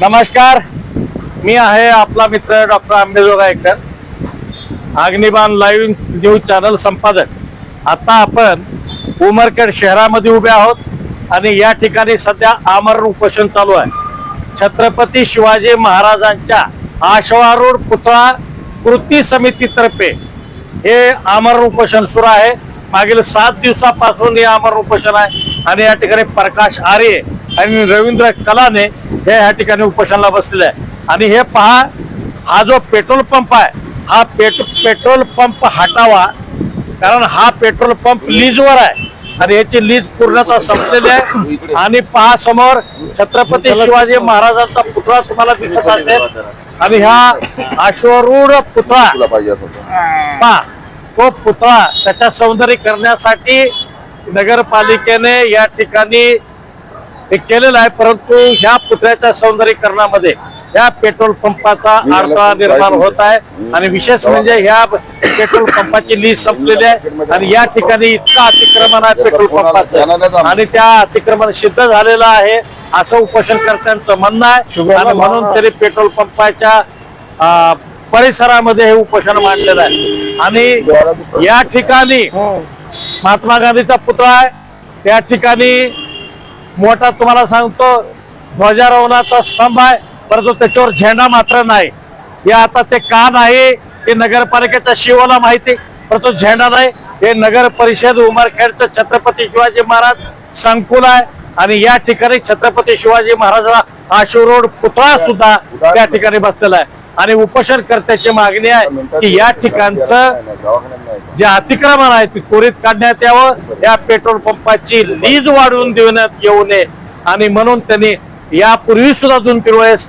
नमस्कार. मी आहे आपला मित्र doctor Ambejogaikar Agniban live news channel संपादक. आता आपण उमरखेड शहरामध्ये उभे आहोत आणि या ठिकाणी सध्या आमरण उपोषण चालू आहे. छत्रपती शिवाजी महाराजांच्या आश्वारूढ पुतळा कृती समितीतर्फे हे आमरण उपोषण सुरू आहे. मागील सात दिवसापासून हे आमरण उपोषण आहे आणि या ठिकाणी प्रकाश आर्य आणि रवींद्र कलाने हे या ठिकाणी उपोषणाला बसलेले आहे. आणि हे पहा हा जो पेट्रोल पंप आहे हा पेट पेट्रोल पंप हटावा कारण हा पेट्रोल पंप लीजवर आहे. आणि याची लीज पूर्णतः संपलेली आहे. आणि पहा समोर छत्रपती शिवाजी महाराजांचा पुतळा तुम्हाला दिसत असेल. आणि ह्या अश्वरूढ पुतळा पहा तो पुतळा त्याच्या सौंदर्य करण्यासाठी नगरपालिकेने या ठिकाणी हे केलेलं आहे परंतु ह्या पुतळ्याच्या सौंदर्यीकरणामध्ये या पेट्रोल पंपाचा अडथळा निर्माण होत आहे. आणि विशेष म्हणजे ह्या पेट्रोल पंपाची लीज संपलेली आहे. आणि या ठिकाणी इतका अतिक्रमण आहे पेट्रोल पंपाचं. आणि त्या अतिक्रमण सिद्ध झालेलं आहे. असं उपोषणकर्त्यांचं म्हणणं आहे. आणि म्हणून तरी पेट्रोल पंपाच्या परिसरामध्ये हे उपोषण मांडलेलं आहे. आणि या ठिकाणी महात्मा गांधीचा पुतळा आहे. त्या ठिकाणी मोठा तुम्हाला सांगतो ध्वजारोहणाचा स्तंभ आहे परंतु त्याच्यावर झेंडा मात्र नाही. हे आता ते का नाही हे नगरपालिकेच्या शिवाला माहिती परंतु झेंडा नाही. हे नगर परिषद उमरखेडचं छत्रपती शिवाजी महाराज संकुल आहे आणि या ठिकाणी छत्रपती शिवाजी महाराजांचा आशुरोड पुतळा सुद्धा त्या ठिकाणी बसलेला आहे. आणि उपोषणकर्त्याची मागणी आहे की या ठिकाणचं जे अतिक्रमण आहे ते त्वरित काढण्यात यावं. या पेट्रोल पंपाची लीज वाढवून देण्यात येऊ नये. आणि म्हणून त्यांनी यापूर्वी सुद्धा दोन तीन वेळेस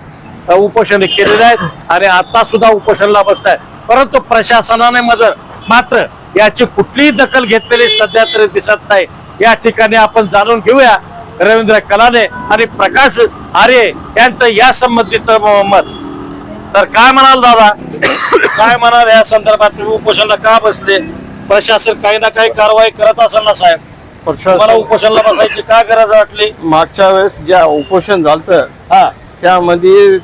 उपोषण केलेले आहेत आणि आता सुद्धा उपोषणला बसत परंतु प्रशासनाने मजर मात्र याची कुठलीही दखल घेतलेली सध्या तरी दिसत नाही. या ठिकाणी आपण जाणून घेऊया रवींद्र कलाने आणि प्रकाश आर्य यांचं या संबंधीचं म- मत. तर काय म्हणाल दादा? काय म्हणाल या संदर्भात तुम्ही उपोषणला का बसले? प्रशासन काही ना काही कारवाई करत असेल ना साहेब? प्रशासन उपोषणला बसायची का गरज वाटली? मागच्या वेळेस ज्या उपोषण झालं हा. त्यामध्ये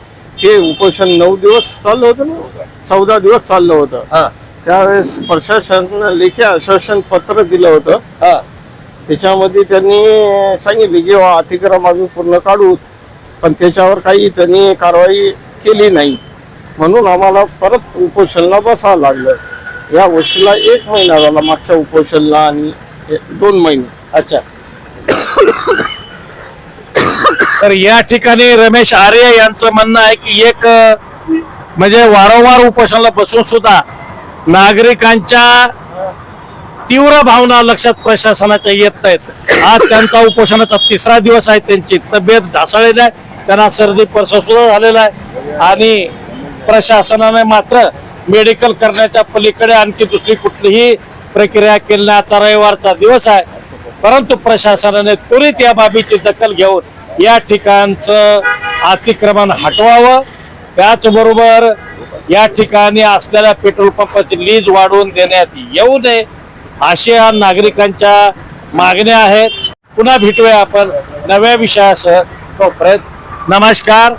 ते उपोषण नऊ दिवस चाललं होतं ना? चौदा दिवस चाललं होतं. हा. त्यावेळेस प्रशासनानं लेखी आश्वासन पत्र दिलं होतं. हा. त्याच्यामध्ये त्यांनी सांगितले की "वा, अतिक्रम आम्ही पूर्ण काढू. पण त्याच्यावर काही त्यांनी कारवाई केली नाही. म्हणून आम्हाला परत उपोषणला बसावं लागलं. या गोष्टीला एक महिना झाला मागच्या उपोषणला आणि दोन महिने. अच्छा. तर या ठिकाणी रमेश आर्य यांचं म्हणणं आहे की एक म्हणजे वारंवार उपोषणाला बसून सुद्धा नागरिकांच्या तीव्र भावना लक्षात प्रशासनाच्या येत नाहीत आज त्यांचा उपोषणाचा तिसरा दिवस आहे त्यांची तब्येत ढासळलेली आहे त्यांना सर्दी परसा सुद्धा झालेला आहे. आणि प्रशासनाने मात्र मेडिकल करण्याच्या पलीकडे आणखी दुसरी कुठलीही प्रक्रिया केली नाही. आता रविवारचा दिवस आहे. परंतु प्रशासनाने त्वरित या बाबीची दखल घेऊन या ठिकाणचं अतिक्रमण हटवावं. त्याचबरोबर या ठिकाणी असलेल्या पेट्रोल पंपाची लीज वाढवून देण्यात येऊ नये अशा नागरिकांच्या मागण्या आहेत. पुन्हा भेटूया आपण नव्या विषयासह. तोपर्यंत नमस्कार.